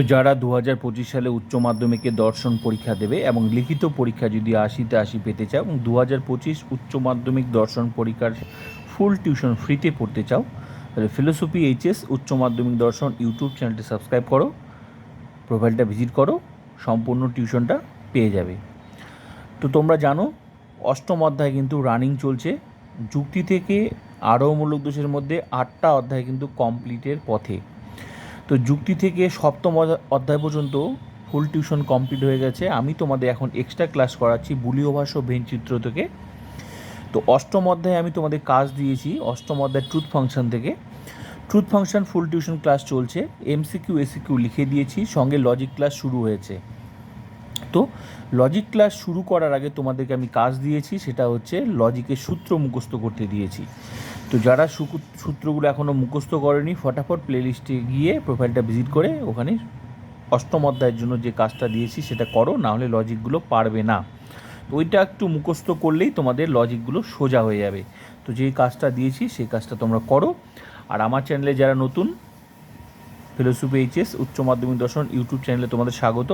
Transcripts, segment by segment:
তো যারা দু হাজার পঁচিশ সালে উচ্চ মাধ্যমিকে দর্শন পরীক্ষা দেবে এবং লিখিত পরীক্ষা যদি আশিতে আশি পেতে চাও এবং দু হাজার পঁচিশ উচ্চ মাধ্যমিক দর্শন পরীক্ষার ফুল টিউশন ফ্রিতে পড়তে চাও, তাহলে ফিলোসফি এইচএস উচ্চ মাধ্যমিক দর্শন ইউটিউব চ্যানেলটি সাবস্ক্রাইব করো প্রোফাইলটা ভিজিট করো, সম্পূর্ণ টিউশনটা পেয়ে যাবে। তো তোমরা জানো, অষ্টম অধ্যায় কিন্তু রানিং চলছে। যুক্তি থেকে আরও মূলক দোষের মধ্যে আটটা অধ্যায় কিন্তু কমপ্লিটের পথে। তো যুক্তি থেকে সপ্তম অধ্যায় পর্যন্ত ফুল টিউশন কমপ্লিট হয়ে গেছে। আমি তোমাদের এখন এক্সট্রা ক্লাস করাচ্ছি বুলীয় ভাষ্য ভেনচিত্র থেকে। তো অষ্টম অধ্যায়ে আমি তোমাদের কাজ দিয়েছি, অষ্টম অধ্যায় ট্রুথ ফাংশন থেকে। Truth function full tuition class চলছে এমসিকিউ এসিকিউ লিখে দিয়েছি, সঙ্গে লজিক ক্লাস শুরু হয়েছে। তো লজিক ক্লাস শুরু করার আগে তোমাদেরকে আমি কাজ দিয়েছি, সেটা হচ্ছে লজিকের সূত্র মুখস্থ করতে দিয়েছি। তো যারা সূত্রগুলো এখনও মুখস্থ করেনি, ফটাফট প্লেলিস্টে গিয়ে প্রোফাইলটা ভিজিট করে ওখানে অষ্টম অধ্যায়ের জন্য যে কাজটা দিয়েছি সেটা করো না হলে লজিকগুলো পারবে না। তো ওইটা একটু মুখস্থ করলেই তোমাদের লজিকগুলো সোজা হয়ে যাবে। তো যেই কাজটা দিয়েছি সেই কাজটা তোমরা করো। আর আমার চ্যানেলে যারা নতুন ফিলোসফি এইচএস উচ্চ মাধ্যমিক দর্শন ইউটিউব চ্যানেলে তোমাদের স্বাগত।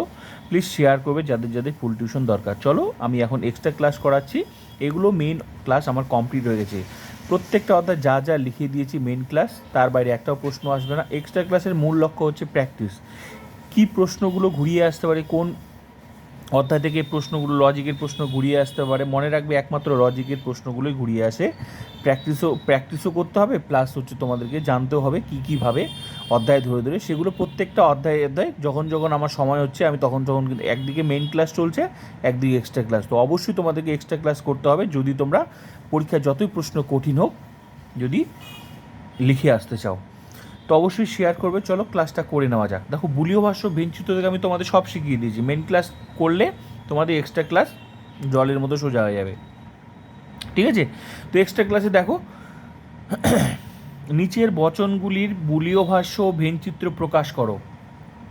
প্লিজ শেয়ার করবে যাদের যাদের ফুল টিউশন দরকার। চলো, আমি এখন এক্সট্রা ক্লাস করাচ্ছি। এগুলো মেইন ক্লাস আমার কমপ্লিট হয়ে গেছে। প্রত্যেকটা অধ্যায় যা যা লিখে দিয়েছি মেন ক্লাস তার বাইরে একটাও প্রশ্ন আসবে না। এক্সট্রা ক্লাসের মূল লক্ষ্য হচ্ছে প্র্যাকটিস কি প্রশ্নগুলো ঘুরিয়ে আসতে পারে, কোন অধ্যায় থেকে প্রশ্নগুলো লজিকের প্রশ্ন ঘুরিয়ে আসতে পারে, মনে রাখবে একমাত্র লজিকের প্রশ্নগুলোই ঘুরিয়ে আসে। প্র্যাকটিসও প্র্যাকটিসও করতে হবে প্লাস হচ্ছে তোমাদেরকে জানতেও হবে কী কীভাবে অধ্যায় ধরে ধরে, সেগুলো প্রত্যেকটা অধ্যায় অধ্যায় যখন যখন আমার সময় হচ্ছে, আমি তখন তখন কিন্তু একদিকে মেইন ক্লাস চলছে, একদিকে এক্সট্রা ক্লাস তো অবশ্যই তোমাদেরকে এক্সট্রা ক্লাস করতে হবে যদি তোমরা পরীক্ষায় যতই প্রশ্ন কঠিন হোক, যদি লিখে আসতে চাও। তো অবশ্যই শেয়ার করবে, চলো ক্লাসটা করে নেওয়া যাক। দেখো, বুলীয় ভাষ্য ভেঞ্চিত থেকে আমি তোমাদের সব শিখিয়ে দিয়েছি। মেন ক্লাস করলে তোমাদের এক্সট্রা ক্লাস জলের মতো সোজা হয়ে যাবে। ঠিক আছে? তো এক্সট্রা ক্লাসে দেখো নিচের বচনগুলির বুলীয় ভাষ্য ভেনচিত্র প্রকাশ করো।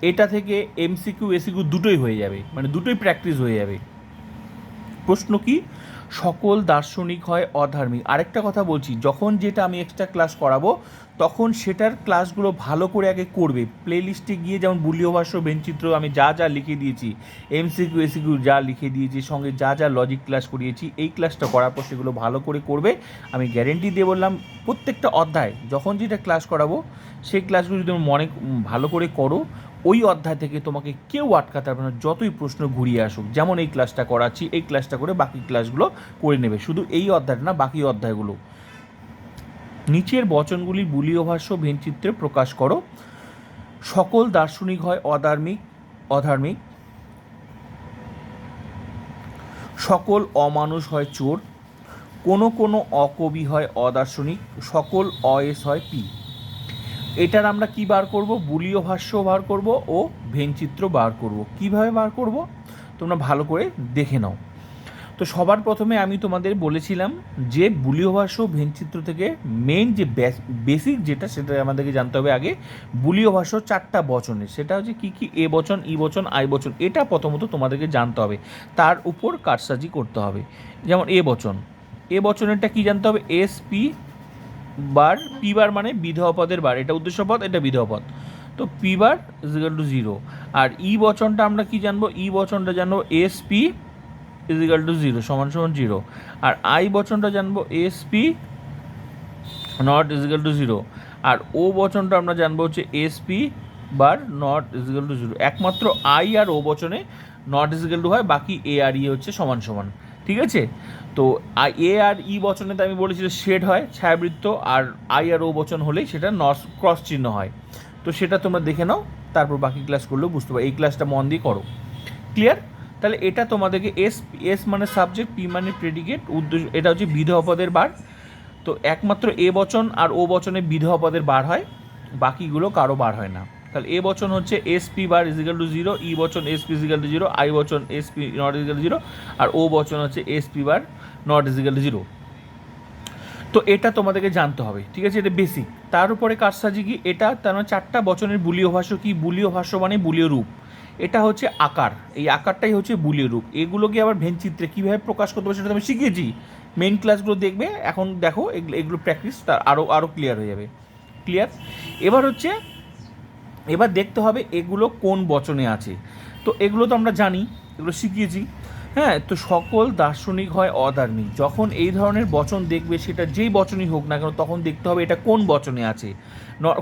এটা থেকে এমসিকিউ এসিকিউ দুটোই হয়ে যাবে মানে দুটোই প্র্যাকটিস হয়ে যাবে। প্রশ্ন কি? সকল দার্শনিক হয় অধার্মিক। আরেকটা কথা বলছি, যখন যেটা আমি এক্সট্রা ক্লাস করাবো, তখন সেটার ক্লাসগুলো ভালো করে আগে করবে। প্লে লিস্টে গিয়ে যেমন বুলীয় ভাষ্য বেঞ্চিত্র আমি যা যা লিখে দিয়েছি এমসিকিউ এসিকিউ যা লিখে দিয়েছি, সঙ্গে যা যা লজিক ক্লাস করিয়েছি, এই ক্লাসটা করার পর সেগুলো ভালো করে করবে। আমি গ্যারেন্টি দিয়ে বললাম, প্রত্যেকটা অধ্যায়, যখন যেটা ক্লাস করাবো, সেই ক্লাসগুলো যদি মনে, ভালো করে করো ওই অধ্যায় থেকে তোমাকে কেউ আটকাতে পারবে না, যতই প্রশ্ন ঘুরিয়ে আসুক। যেমন এই ক্লাসটা করাচ্ছি, এই ক্লাসটা করে বাকি ক্লাসগুলো করে নেবে। শুধু এই অধ্যায়টা না, বাকি অধ্যায়গুলো। নিচের বচনগুলি বুলীয় ভাষ্য ভেনচিত্রে প্রকাশ করো। সকল দার্শনিক হয় অধার্মিক অধার্মিক। সকল অমানুষ হয় চোর। কোনো কোনো অকবি হয় অদার্শনিক। সকল অয়েস হয় পি। এটার আমরা কি বার করব? বুলীয় ভাষ্য বার করব ও ভেনচিত্র বার করব। কীভাবে বার করব? তোমরা ভালো করে দেখে নাও। তো সবার প্রথমে আমি তোমাদের বলেছিলাম যে বুলীয় ভাষ্য ভেনচিত্র থেকে মেন যে বেসিক যেটা, সেটা আমাদেরকে জানতে হবে আগে। বুলীয় ভাষ্য চারটা বচনের। সেটা হচ্ছে কি কি? এ বচন, ই বচন, আই বচন। এটা প্রথমত তোমাদেরকে জানতে হবে। তার উপর কারসাজি করতে হবে। যেমন এ বচন। এ বচনেরটা কি জানতে হবে? S P bar, P bar মানে বিধেয় পদের বার। এটা উদ্দেশ্য পদ, এটা বিধেয় পদ। তো P bar equal to zero R E বচনটা আমরা কি জানব? ই বচনটা জানব S P is equal to zero সমান সমান জিরো আর আই বচনটা জানব S P not is equal to zero R O বচনটা আমরা জানব হচ্ছে S P bar not is equal to zero একমাত্র আই আর ও বচনে নট ইজ ইজিক্যাল টু হয়, বাকি এ আর ই হচ্ছে সমান সমান। ঠিক আছে? তো এ আর ই বচনে তো আমি বলেছি শেড হয়, ছায়াবৃত্ত, আর আই আর ও বচন হলেই সেটা নস ক্রস চিহ্ন হয়। তো সেটা তোমরা দেখে নাও, তারপর বাকি ক্লাস করলেও বুঝতে পারো এই ক্লাসটা মন দিয়ে করো। ক্লিয়ার তাহলে এটা তোমাদেরকে এস এস মানে সাবজেক্ট পি মানে প্রেডিকেট উদ্দেশ্য এটা হচ্ছে বিধেয় পদের বার। তো একমাত্র এ বচন আর ও বচনে বিধেয় পদের বার হয়, বাকিগুলো কারও বার হয় না। তাহলে এ বচন হচ্ছে S P bar equal to zero E বচন S P equal to zero I বচন S P not equal to zero R O বচন হচ্ছে S P bar not equal to zero তো এটা তোমাদেরকে জানতে হবে, ঠিক আছে? এটা বেসিক তার উপরে কারসাজি কি? এটা তার মানে চারটা বচনের বুলীয় ভাষ্য কি? বুলীয় ভাষ্য মানে বুলীয় রূপ। এটা হচ্ছে আকার। এই আকারটাই হচ্ছে বুলীয় রূপ। এগুলোকে আবার ভেনচিত্রে কীভাবে প্রকাশ করতে হবে সেটা আমি শিখিয়েছি। মেইন ক্লাসগুলো দেখবে। এখন দেখো, এগুলো এগুলো প্র্যাকটিস তার আরও আরও ক্লিয়ার হয়ে যাবে। ক্লিয়ার এবার হচ্ছে এবার দেখতে হবে এগুলো কোন বচনে আছে। তো এগুলো তো আমরা জানি, এগুলো শিখিয়েছি। হ্যাঁ তো সকল দার্শনিক হয় অধার্মিক। যখন এই ধরনের বচন দেখবে, সেটা যেই বচনই হোক না কেন, তখন দেখতে হবে এটা কোন বচনে আছে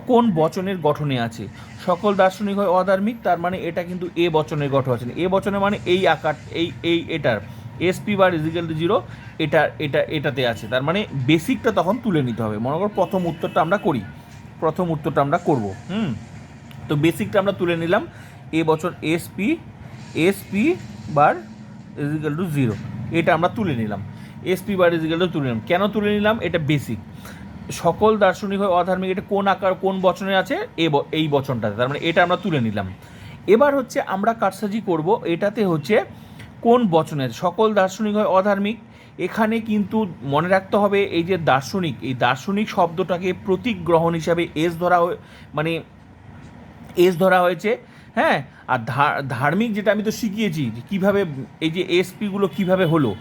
কোন বচনের গঠনে আছে। সকল দার্শনিক হয় অধার্মিক, তার মানে এটা কিন্তু এ বচনের গঠন আছে। এ বচনে মানে এই আকার, এই এই, এটার। SP bar equal to zero এটা এটা, এটাতে আছে। তার মানে বেসিকটা তখন তুলে নিতে হবে। মনে করো প্রথম উত্তরটা আমরা করি। প্রথম উত্তরটা আমরা করব। হুম? তো বেসিকটা আমরা তুলে নিলাম। এ বছর SP SP bar equal to zero এটা আমরা তুলে নিলাম। এসপি বার ইজিক্যাল টু তুলে নিলাম। কেন তুলে নিলাম? এটা বেসিক সকল দার্শনিক হয় অধার্মিক। এটা কোন আকার, কোন বচনে আছে? এই বচনটাতে। তার মানে এটা আমরা তুলে নিলাম। এবার হচ্ছে আমরা কারসাজি করব। এটাতে হচ্ছে কোন বচনে আছে? সকল দার্শনিক হয় অধার্মিক। এখানে কিন্তু মনে রাখতে হবে, এই যে দার্শনিক, এই দার্শনিক শব্দটাকে প্রতীক গ্রহণ হিসাবে এস ধরা মানে এস ধরা হয়েছে হ্যাঁ? আর ধার্মিক যেটা আমি তো শিখিয়েছি কীভাবে এই যে এসপিগুলো কীভাবে হলো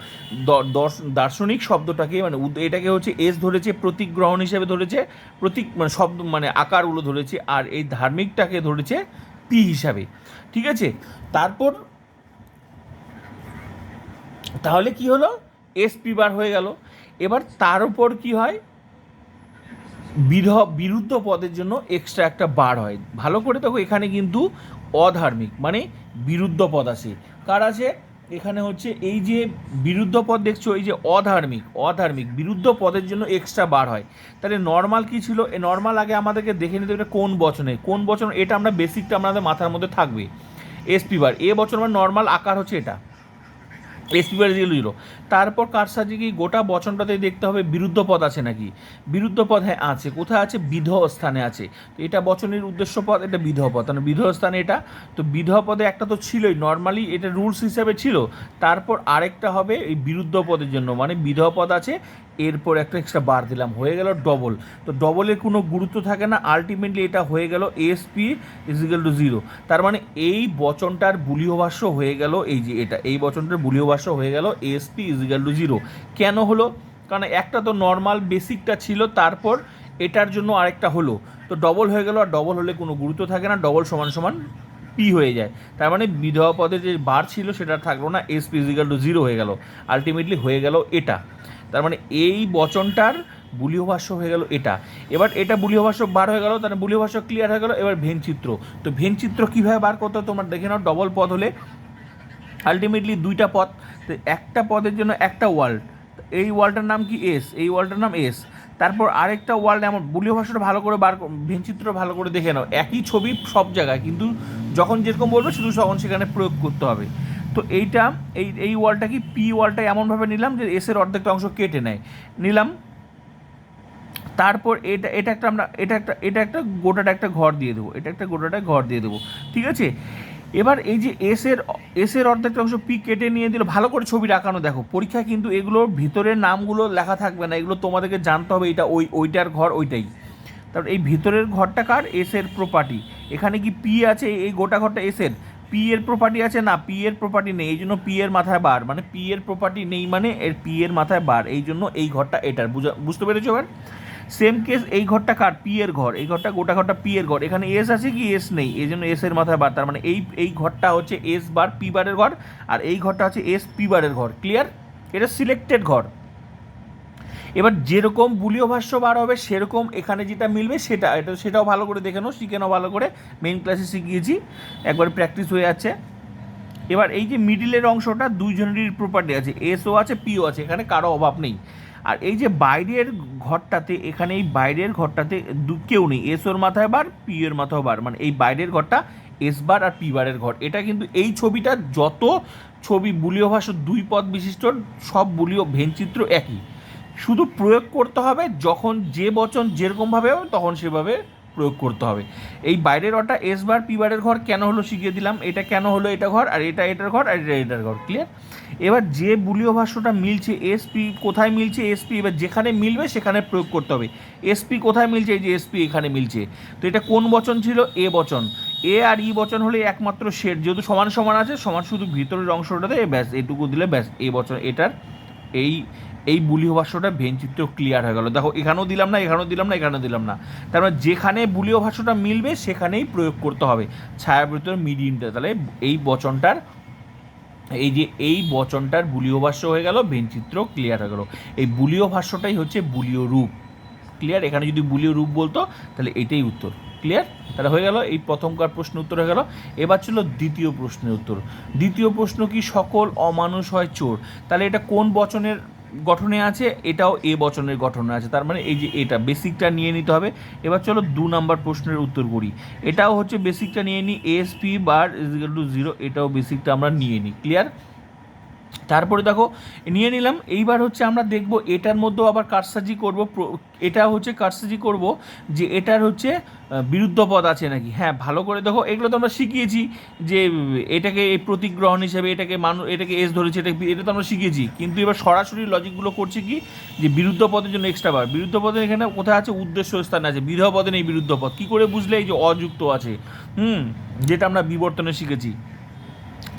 দার্শনিক শব্দটাকে মানে এটাকে হচ্ছে এস ধরেছে প্রতীক গ্রহণ হিসেবে ধরেছে প্রতীক মানে শব্দ মানে আকারগুলো ধরেছে, আর এই ধার্মিকটাকে ধরেছে পি হিসাবে। ঠিক আছে? তারপর তাহলে কি হলো? এসপি বার হয়ে গেল। এবার তার উপর কি হয়? বিরুদ্ধ পদের জন্য এক্সট্রা একটা বার হয়। ভালো করে দেখো, এখানে কিন্তু অধার্মিক মানে বিরুদ্ধ পদ আছে। কার আছে? এখানে হচ্ছে এই যে বিরুদ্ধ পদ দেখছ, এই যে অধার্মিক অধার্মিক, বিরুদ্ধ পদের জন্য এক্সট্রা বার হয়। তাহলে নর্মাল কি ছিল? এ নর্মাল আগে আমাদেরকে দেখে নিতে হবে কোন বচনে। কোন বচন? এটা আমরা বেসিকটা আমাদের মাথার মধ্যে থাকবে। এসপি বার এ বচন মানে নর্মাল আকার হচ্ছে এটা। এসপি বার জিরো জিরো তারপর কারসাজি কি গোটা বচনটাতে দেখতে হবে বিরুদ্ধ পদ আছে নাকি? বিরুদ্ধ পদ হ্যাঁ আছে, কোথায় আছে? বিধ স্থানে আছে। তো এটা বচনের উদ্দেশ্য পদ, এটা বিধ পদ। মানে বিধ স্থানে এটা, তো বিধ পদে একটা তো ছিলই। নর্মালি এটা রুলস হিসাবে ছিল, তারপর আরেকটা হবে এই বিরুদ্ধ পদের জন্য। মানে বিধ পদ আছে এরপর একটা এক্সট্রা বার দিলাম। হয়ে গেল ডবল তো ডবলের কোনো গুরুত্ব থাকে না। আলটিমেটলি এটা হয়ে গেল এসপি ইজিক্যাল টু জিরো তার মানে এই বচনটার বুলীয় ভাষ্য হয়ে গেল এই যে এটা। এই বচনটার বুলীয় ভাষ্য হয়ে গেল এসপি ইজিক্যাল টু জিরো কেন হলো? কারণ একটা তো নর্মাল বেসিকটা ছিল, তারপর এটার জন্য আরেকটা হলো। তো ডবল হয়ে গেল, আর ডবল হলে কোনো গুরুত্ব থাকে না। ডবল সমান সমান পি হয়ে যায়। তার মানে বিধবা পদে যে বার ছিল, সেটা থাকল না। এস ফিজিক্যাল টু জিরো হয়ে গেল। আলটিমেটলি হয়ে গেল এটা। তার মানে এই বচনটার বুলীয় ভাষ্য হয়ে গেল এটা। এবার এটা বুলীয় ভাষ্য বার হয়ে গেল তাহলে বুলীয় ভাষ্য ক্লিয়ার হয়ে গেল, এবার ভেন চিত্র। তো ভেন চিত্র কীভাবে বার করতে তোমরা দেখে নাও ডবল পদ হলে। আলটিমেটলি দুইটা পদ, তো একটা পদের জন্য একটা ওয়ার্ল্ড এই ওয়ার্ল্ডটার নাম কি এস এই ওয়ার্ল্ডটার নাম এস তারপর আরেকটা ওয়ার্ল্ড এমন, বুলীয় ভাষাটা ভালো করে বার ভেনচিত্র ভালো করে দেখে নাও। একই ছবি সব জায়গায়, কিন্তু যখন যেরকম বলবে শুধু তখন সেখানে প্রয়োগ করতে হবে। তো এইটা, এই এই ওয়ালটা কি পি ওয়ালটা এমনভাবে নিলাম যে এসের অর্ধেকটা অংশ কেটে নেয়। নিলাম। তারপর এটা এটা একটা আমরা, এটা একটা এটা একটা গোটাটা একটা ঘর দিয়ে দেবো। এটা একটা গোটাটা ঘর দিয়ে দেবো। ঠিক আছে? এবার এই যে এসের এসের অর্ধেকটা অংশ পি কেটে নিয়ে দিল, ভালো করে ছবি রাখানো দেখো। পরীক্ষা কিন্তু এগুলোর ভিতরের নামগুলো লেখা থাকবে না। এগুলো তোমাদেরকে জানতে হবে এটা ওই, ওইটার ঘর, ওইটাই। তারপর এই ভিতরের ঘরটা কার? এসের প্রপার্টি এখানে কি পি আছে? এই গোটা ঘরটা এসের পি এর প্রপার্টি আছে? না পি এর প্রপার্টি নেই। এই জন্য পি এর মাথায় বার। মানে পি এর প্রপার্টি নেই মানে এর পি এর মাথায় বার। এই জন্য এই ঘরটা এটার। বুঝা বুঝতে পেরেছ এবার? সেম কেস এই ঘরটা কার? পি এর ঘর। এই ঘরটা গোটা ঘরটা পি এর ঘর। এখানে এস আছে কি? এস নেই। এই জন্য এস এর মাথায় বার। তার মানে এই এই ঘরটা হচ্ছে এস বার পি বারের ঘর আর এই ঘরটা হচ্ছে এস পি বারের ঘর। ক্লিয়ার এটা সিলেক্টেড ঘর। এবার যেরকম বুলীয় ভাষ্য বার হবে, সেরকম এখানে যেটা মিলবে সেটা, এটা সেটাও ভালো করে দেখে নাও, শিখে নাও ভালো করে। মেইন ক্লাসে শিখিয়েছি, একবার প্র্যাকটিস হয়ে যাচ্ছে। এবার এই যে মিডিলের অংশটা দুইজনেরই প্রপার্টি আছে এসও আছে পিও আছে, এখানে কারও অভাব নেই। আর এই যে বাইরের ঘরটাতে, এখানে এই বাইরের ঘরটাতে কেউ নেই এস ওর মাথায় বার পি এর মাথায় বার মানে এই বাইরের ঘরটা এস বার আর পি বারের ঘর। এটা কিন্তু এই ছবিটা যত ছবি বুলীয় ভাষ্য দুই পদ বিশিষ্ট, সব বুলীয় ভেনচিত্র একই। শুধু প্রয়োগ করতে হবে, যখন যে বচন যেরকমভাবে হবে, তখন সেভাবে প্রয়োগ করতে হবে। এই বাইরের ঘরটা এস বার পি বারের ঘর কেন হলো শিখিয়ে দিলাম, এটা কেন হলো এটা ঘর, আর এটা এটার ঘর, আর এটা এটার ঘর ক্লিয়ার এবার যে বুলীয় ভাষ্যটা মিলছে এসপি কোথায় মিলছে এসপি এবার যেখানে মিলবে, সেখানে প্রয়োগ করতে হবে। এসপি কোথায় মিলছে, এই যে এসপি এখানে মিলছে। তো এটা কোন বচন ছিল? এ বচন। এ আর ই বচন হলে একমাত্র শেড, যেহেতু সমান সমান আছে, সমান শুধু ভিতরের অংশটাতে, ব্যাস, এটুকু দিলে ব্যাস, এ বচন, এটার এই এই বুলীয় ভাষ্যটা ভেনচিত্র ক্লিয়ার হয়ে গেল। দেখো, এখানেও দিলাম না, এখানেও দিলাম না, এখানেও দিলাম না। তার মানে যেখানে বুলীয় ভাষ্যটা মিলবে, সেখানেই প্রয়োগ করতে হবে। ছায়াবৃত্ত মিডিয়ামটা তাহলে এই বচনটার, এই যে এই বচনটার বুলীয় ভাষ্য হয়ে গেল ভেনচিত্র ক্লিয়ার হয়ে গেল। এই বুলীয় ভাষ্যটাই হচ্ছে বুলীয় রূপ। ক্লিয়ার এখানে যদি বুলীয় রূপ বলতো, তাহলে এটাই উত্তর। ক্লিয়ার তাহলে হয়ে গেল, এই প্রথমকার প্রশ্ন উত্তর হয়ে গেল। এবার ছিল দ্বিতীয় প্রশ্নের উত্তর। দ্বিতীয় প্রশ্ন কি, সকল অমানুষ হয় চোর? তাহলে এটা কোন বচনের গঠনে আছে, এটাও এ বচনের গঠনে আছে। তার মানে এই যে এটা, বেসিকটা নিয়ে নিতে হবে। এবার চলো দু নাম্বার প্রশ্নের উত্তর করি। এটাও হচ্ছে বেসিকটা নিয়ে নিই SP bar equal to zero এটাও বেসিকটা আমরা নিয়ে নিই ক্লিয়ার তারপরে দেখো, নিয়ে নিলাম। এইবার হচ্ছে আমরা দেখব এটার মধ্যেও আবার কারসাজি করব। এটা হচ্ছে কারসাজি করব যে এটার হচ্ছে বিরুদ্ধ পদ আছে নাকি? হ্যাঁ ভালো করে দেখো। এগুলো তো আমরা শিখিয়েছি যে, এটাকে এই প্রতিগ্রহণ হিসেবে এটাকে মানুষ এটাকে এস ধরেছে, এটা এটা তো আমরা শিখেছি। কিন্তু এবার সরাসরি লজিকগুলো করছে কি? যে বিরুদ্ধ পদের জন্য এক্সট্রা বার বিরুদ্ধ পদের এখানে কোথায় আছে? উদ্দেশ্য স্থান আছে। বিধ পদে নেই বিরুদ্ধ পদ। কী করে বুঝলে এই যে অযুক্ত আছে? হুম, যেটা আমরা বিবর্তনে শিখেছি।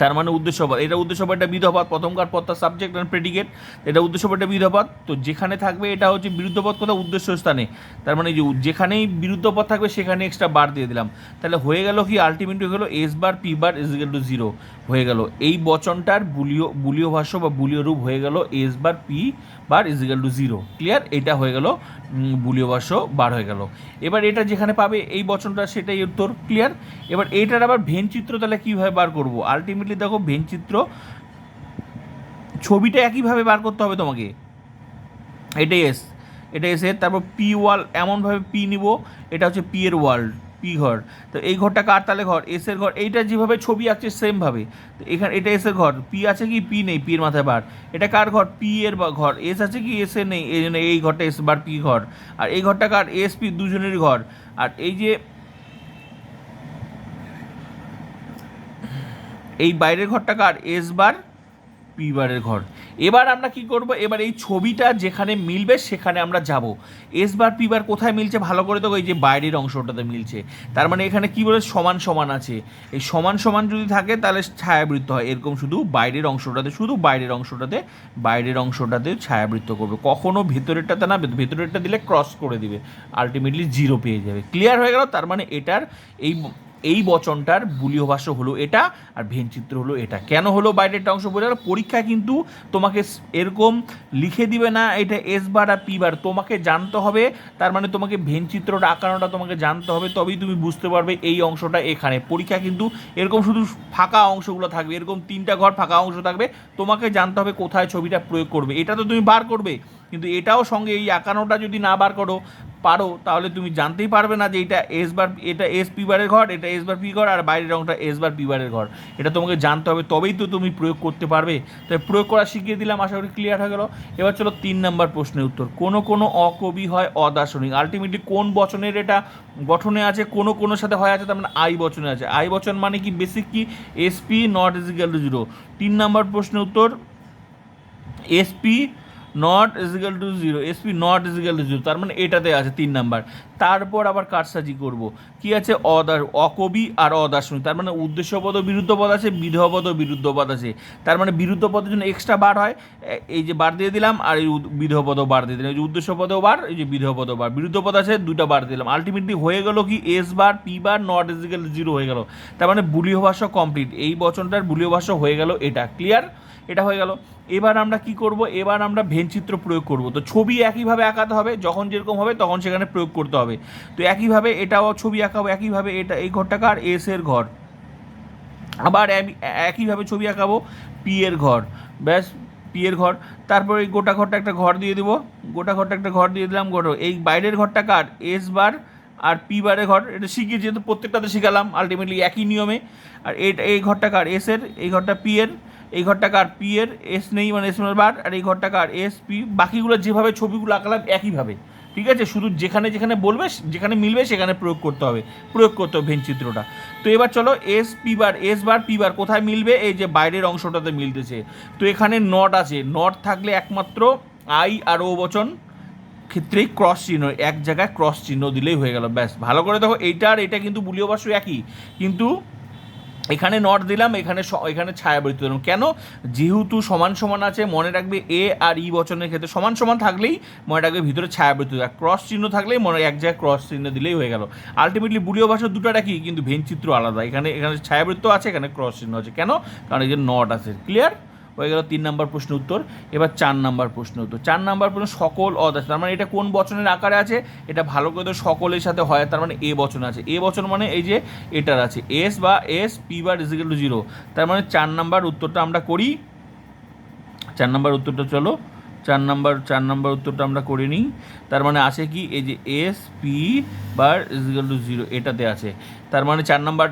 তার মানে উদ্দেশ্যপদ এটা উদ্দেশ্যপদটা বিধবাদ প্রথমকার কার তার সাবজেক্ট অ্যান্ড প্রেডিকেট এটা উদ্দেশ্যপদটা বিধবাদ তো যেখানে থাকবে, এটা হচ্ছে বিরুদ্ধপদ কোথাও উদ্দেশ্য স্থানে। তার মানে যে যেখানেই বিরুদ্ধপদ থাকবে, সেখানে এক্সট্রা বার দিয়ে দিলাম। তাহলে হয়ে গেল কি? আলটিমেট হয়ে গেলো S bar P bar is to zero হয়ে গেল। এই বচনটার বুলীয় বুলীয় ভাষ্য বা বুলীয় রূপ হয়ে গেল S bar P bar is equal to zero clear এটা হয়ে গেল উম, বুলীয় ভাষ্য বার হয়ে গেল। এবার এটা যেখানে পাবে এই বচনটা সেটাই উত্তর। ক্লিয়ার এবার এইটার আবার ভেন চিত্র তাহলে কীভাবে বার করব? আলটিমেটলি দেখো ভেন চিত্র ছবিটা একইভাবে বার করতে হবে তোমাকে। এটা এস এটা এসে তারপর পি ওয়াল এমনভাবে পি নিব। এটা হচ্ছে পি এর ওয়ার্ল্ড পি ঘর। তো এই ঘরটা কার তালে ঘর? এস এর ঘর। এইটা যেভাবে ছবি আঁকছে, সেমভাবে। তো এখানে, এটা এস এর ঘর। পি আছে কি? পি নেই পি এর মাথায় বার। এটা কার ঘর? পি এর ঘর। এস আছে কি? এস এর নেই। এই জন্য এই ঘরটা এস বার পি ঘর। আর এই ঘরটা কার? এস পি দুজনের ঘর। আর এই যে, এই বাইরের ঘরটা কার? এস বার পি বারের ঘর। এবার আমরা কি করব? এবার এই ছবিটা যেখানে মিলবে সেখানে আমরা যাব। এস বার পি বার কোথায় মিলছে? ভালো করে দেখো, এই যে বাইরের অংশটাতে মিলছে। তার মানে এখানে কি বলে? সমান সমান আছে। এই সমান সমান যদি থাকে, তাহলে ছায়াবৃত্ত হয়। এরকম শুধু বাইরের অংশটাতে, শুধু বাইরের অংশটাতে বাইরের অংশটাতে ছায়াবৃত্ত করবে। কখনো ভেতরেরটাতে না, ভেতরেরটা দিলে ক্রস করে দিবে। আলটিমেটলি জিরো পেয়ে যাবে। ক্লিয়ার হয়ে গেল? তার মানে এটার এই এই বচনটার বুলীয় ভাষ্য হলো এটা, আর ভেনচিত্র হলো এটা। কেন হলো বাইরেরটা অংশ বোঝা গেল পরীক্ষা কিন্তু তোমাকে এরকম লিখে দিবে না, এটা এস বার আর পি বার তোমাকে জানতে হবে, তার মানে তোমাকে ভেনচিত্রটা আঁকানোটা তোমাকে জানতে হবে, তবেই তুমি বুঝতে পারবে এই অংশটা এখানে। পরীক্ষা কিন্তু এরকম শুধু ফাঁকা অংশগুলো থাকবে, এরকম তিনটা ঘর ফাঁকা অংশ থাকবে, তোমাকে জানতে হবে কোথায় ছবিটা প্রয়োগ করবে। এটা তো তুমি বার করবে, কিন্তু এটাও সঙ্গে এই আঁকানোটা যদি না বার করো পারো, তাহলে তুমি জানতেই পারবে না যে এটা এস বার, এটা এস পি বারের ঘর, এটা এস বার পি ঘর, আর বাইরের রংটা এস বার পি বারের ঘর। এটা তোমাকে জানতে হবে, তবেই তো তুমি প্রয়োগ করতে পারবে। তাই প্রয়োগ করা শিখিয়ে দিলাম, আশা করি ক্লিয়ার হয়ে গেল। এবার চলো তিন নাম্বার প্রশ্নের উত্তর। কোনো কোনো অকবি হয় অদার্শনিক। আলটিমেটলি কোন বচনের এটা গঠনে আছে, কোনো কোনো সাথে হয় আছে, তার মানে আই বচনে আছে। আই বচন মানে কি? বেসিক কি? SP not equal to zero তিন নাম্বার প্রশ্নের উত্তর SP not equal to zero SP not equal to zero তার মানে এটাতে আছে তিন নাম্বার। তারপর আবার কারসাজি করব। কি আছে? অদার, অকবি আর অদার্শনিক। তার মানে উদ্দেশ্যপদ ও বিরুদ্ধ পদ আছে, বিধপদ বিরুদ্ধ পদ আছে। তার মানে বিরুদ্ধ পদের জন্য এক্সট্রা বার হয়। এই যে বার দিয়ে দিলাম, আর এই বিধপদও বার দিয়ে দিলাম। এই যে উদ্দেশ্যপদেও বার এই যে বিধপদও বার বিরুদ্ধ পদ আছে, দুটো বার দিলাম। আলটিমেটলি হয়ে গেল কি? S bar P bar not equal zero হয়ে গেল। তার মানে বুলীয় ভাষ্য কমপ্লিট এই বচনটার বুলীয় ভাষ্য হয়ে গেল এটা। ক্লিয়ার এটা হয়ে গেল। এবার আমরা কি করব? এবার আমরা ভেনচিত্র প্রয়োগ করব। তো ছবি একইভাবে আঁকাতে হবে, যখন যেরকম হবে তখন সেখানে প্রয়োগ করতে হবে। তো একইভাবে এটাও ছবি আঁকাবো, একইভাবে এটা এই ঘরটাকে আর এস এর ঘর। আবার একইভাবে ছবি আঁকাবো পি এর ঘর। ব্যাস পি এর ঘর। তারপর এই গোটা ঘরটা একটা ঘর দিয়ে দেবো। গোটা ঘরটা একটা ঘর দিয়ে দিলাম ঘর এই বাইরের ঘরটা কার? এস বার আর পি বারের ঘর। এটা শিখিয়ে যেহেতু প্রত্যেকটাতে শিখালাম আলটিমেটলি একই নিয়মে। আর এটা, এই ঘরটা কার? এস এর, এই ঘরটা পি এর। এই ঘরটা কার পি এর এস নেই মানে এস বার আর এই ঘরটা কার এস পি বাকিগুলো যেভাবে ছবিগুলো আঁকলাম একইভাবে, ঠিক আছে? শুধু যেখানে যেখানে বলবে, যেখানে মিলবে সেখানে প্রয়োগ করতে হবে, প্রয়োগ করতে হবে ভেনচিত্রটা। তো এবার চলো S P bar S bar P bar কোথায় মিলবে? এই যে বাইরের অংশটাতে মিলতেছে। তো এখানে নট আছে, নট থাকলে একমাত্র আই আর ও বচন, ক্ষেত্রেই ক্রস চিহ্ন, এক জায়গায় ক্রস চিহ্ন দিলেই হয়ে গেল, ব্যাস। ভালো করে দেখো এইটা আর এটা কিন্তু বুলীয় ভাষ্য একই, কিন্তু এখানে নট দিলাম, এখানে এখানে ছায়াবৃত্ত দিলাম। কেন? যেহেতু সমান সমান আছে, মনে রাখবে এ আর ই বচনের ক্ষেত্রে সমান সমান থাকলেই মনে রাখবে ভিতরে ছায়াবৃত্ত আর ক্রস চিহ্ন থাকলেই মনে এক জায়গায় ক্রস চিহ্ন দিলেই হয়ে গেল। আলটিমেটলি বুড়িও ভাষা দুটো একই, কিন্তু ভেন চিত্র আলাদা। এখানে এখানে ছায়াবৃত্ত আছে, এখানে ক্রস চিহ্ন আছে। কেন? কারণ এখানে নট আছে। ক্লিয়ার হয়ে গেল তিন নম্বর প্রশ্ন উত্তর, এবার চার নম্বর প্রশ্ন উত্তর। চার নম্বর প্রশ্ন সকল অদ আছে তার মানে এটা কোন বচনের আকারে আছে? এটা ভালো করে তো সকলের সাথে হয়, তার মানে এ বচন আছে। এ বচন মানে এই যে এটার আছে। S bar S P bar equal to zero তার মানে চার নম্বর উত্তরটা আমরা করি। চার নম্বর উত্তরটা চলো। চার নাম্বার চার নাম্বার উত্তরটা আমরা করে নিই। তার মানে আছে কি? এই যে S P bar equal to zero এটাতে আছে। তার মানে চার নাম্বার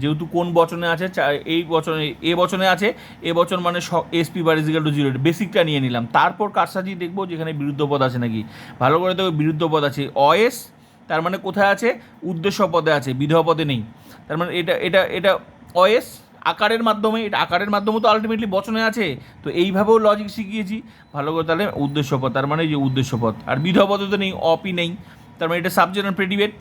যেহেতু কোন বচনে আছে এই বচনে, এ বচনে আছে, এ বচন মানে S P bar equal to zero বেসিকটা নিয়ে নিলাম। তারপর কারসাজি দেখব যেখানে বিরুদ্ধ পদ আছে নাকি। ভালো করে দেখো, বিরুদ্ধ পদ আছে অএস তার মানে কোথায় আছে? উদ্দেশ্য পদে আছে বিধেয় পদে নেই। তার মানে এটা এটা এটা অএস আকারের মাধ্যমে, এটা আকারের মাধ্যমে তো আলটিমেটলি বচনে আছে। তো এইভাবেও লজিক শিখিয়েছি। ভালো করে তাহলে উদ্দেশ্য পদ তার মানে যে উদ্দেশ্য পদ আর বিধেয় পদে তো নেই অপই নেই। তার মানে এটা সাবজেক্ট অ্যান্ড প্রেডিবেট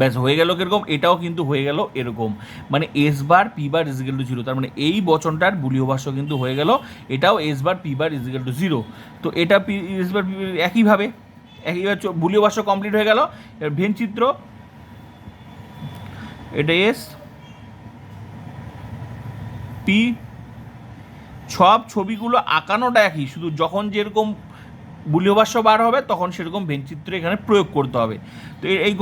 ব্যাস, হয়ে গেল কীরকম? এটাও কিন্তু হয়ে গেল এরকম। মানে S bar P bar equal to zero তার মানে এই বচনটার বুলীয় ভাষ্য কিন্তু হয়ে গেল। এটাও S bar P bar equal to zero তো এটা পি এস বার পি একইভাবে একইভাবে বুলীয় ভাষ্য কমপ্লিট হয়ে গেল। এবার ভেন চিত্র এটা এস পি সব ছবিগুলো আঁকানোটা একই, শুধু যখন যেরকম বুলীয় ভাষ্য বার হবে, তখন সেরকম ভেনচিত্র এখানে প্রয়োগ করতে হবে। তো এই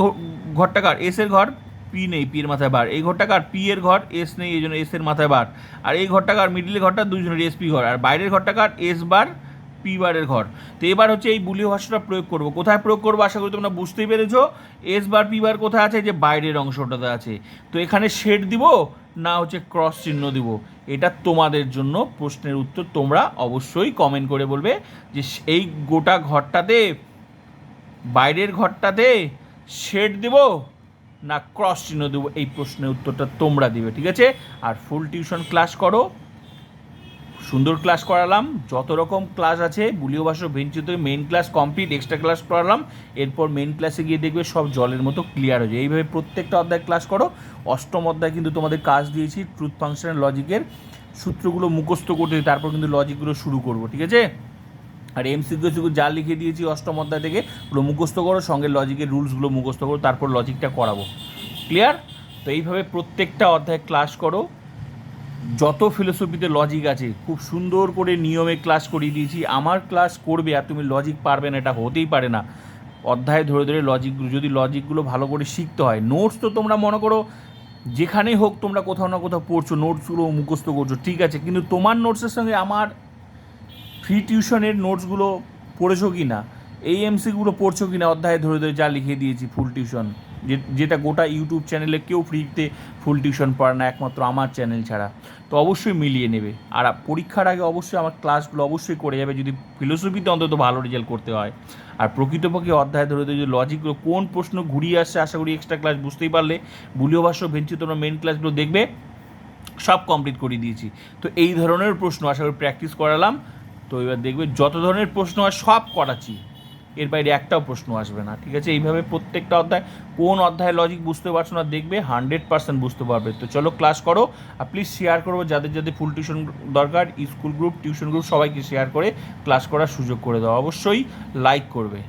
ঘরটা কার? এস এর ঘর পি নেই পি এর মাথায় বার। এই ঘরটা কার? পি এর ঘর এস নেই, এই জন্য এস এর মাথায় বার। আর এই ঘরটা কার? মিডিলের ঘরটা দুজনের এস পি ঘর। আর বাইরের ঘরটা কার? এস বার পি বারের ঘর। তো এবার হচ্ছে এই বুলীয় ভাষাটা প্রয়োগ করব। কোথায় প্রয়োগ করব? আশা করি তোমরা বুঝতেই পেরেছ। এস বার পি বার কোথায় আছে? যে বাইরের অংশটাতে আছে। তো এখানে শেড দিব। না হচ্ছে ক্রস চিহ্ন দিব। এটা তোমাদের জন্য প্রশ্নের উত্তর তোমরা অবশ্যই কমেন্ট করে বলবে যে এই গোটা ঘরটাতে, বাইরের ঘরটাতে শেড দেব না ক্রস চিহ্ন দেবো? এই প্রশ্নের উত্তরটা তোমরা দিবে, ঠিক আছে? আর ফুল টিউশন ক্লাস করো। সুন্দর ক্লাস করালাম, যত রকম ক্লাস আছে বুলীয় ভাষা ভেঞ্চিতে main class complete extra class করালাম, এরপর মেন ক্লাসে গিয়ে দেখবে সব জলের মতো ক্লিয়ার হয়ে যায়। এইভাবে প্রত্যেকটা অধ্যায় ক্লাস করো, অষ্টম অধ্যায় কিন্তু তোমাদের কাজ দিয়েছি ট্রুথ ফাংশনের লজিকের সূত্রগুলো মুখস্থ করতে, তারপর কিন্তু লজিকগুলো শুরু করব, ঠিক আছে? আর এমসিকিউ যা লিখে দিয়েছি অষ্টম অধ্যায় থেকে পুরো মুখস্থ করো, সঙ্গে লজিকের রুলসগুলো মুখস্থ করো, তারপর লজিকটা করাবো। ক্লিয়ার তো এইভাবে প্রত্যেকটা অধ্যায় ক্লাস করো যত ফিলোসফিতে লজিক আছে, খুব সুন্দর করে নিয়মে ক্লাস করিয়ে দিয়েছি। আমার ক্লাস করবে আর তুমি লজিক পারবে না, এটা হতেই পারে না। অধ্যায় ধরে ধরে লজিকগুলো যদি লজিকগুলো ভালো করে শিখতে হয়। নোটস তো তোমরা মনে করো, যেখানেই হোক তোমরা কোথাও না কোথাও পড়ছো নোটসগুলো মুখস্থ করছ, ঠিক আছে। কিন্তু তোমার নোটসের সঙ্গে আমার ফ্রি টিউশনের নোটসগুলো পড়েছো কি না এই এমসিগুলো পড়ছো কি না অধ্যায়ে ধরে ধরে যা লিখে দিয়েছি ফুল টিউশন যেটা গোটা ইউটিউব চ্যানেলে কেউ ফ্রিতে ফুল টিউশন পড়ে না, একমাত্র আমার চ্যানেল ছাড়া। তো অবশ্যই মিলিয়ে নেবে। আর পরীক্ষার আগে অবশ্যই আমার ক্লাসগুলো অবশ্যই করে যাবে। যদি ফিলোসফিতে অন্তত ভালো রেজাল্ট করতে হয়। আর প্রকৃতপক্ষে অধ্যায় ধরে ধরে লজিকগুলো কোন প্রশ্ন ঘুরিয়ে আসছে আশা করি এক্সট্রা ক্লাস বুঝতেই পারলে। বুলীয় ভাষ্য ভেঞ্চি তোমরা মেন ক্লাসগুলো দেখবে। সব কমপ্লিট করে দিয়েছি। তো এই ধরনের প্রশ্ন আশা করি প্র্যাকটিস করালাম। তো এবার দেখবে যত ধরনের প্রশ্ন হয়, সব করাচ্ছি। এর বাইরে একটাও প্রশ্ন আসবে না, ঠিক আছে? এইভাবে প্রত্যেকটা অধ্যায়, কোন অধ্যায় লজিক বুঝতে পারছ না দেখবে হান্ড্রেড পার্সেন্ট বুঝতে পারবে। তো চলো ক্লাস করো, আর প্লিজ শেয়ার করব যাদের যাদের ফুল টিউশন দরকার স্কুল গ্রুপ টিউশন গ্রুপ সবাইকে শেয়ার করে ক্লাস করার সুযোগ করে দাও। অবশ্যই লাইক করবে।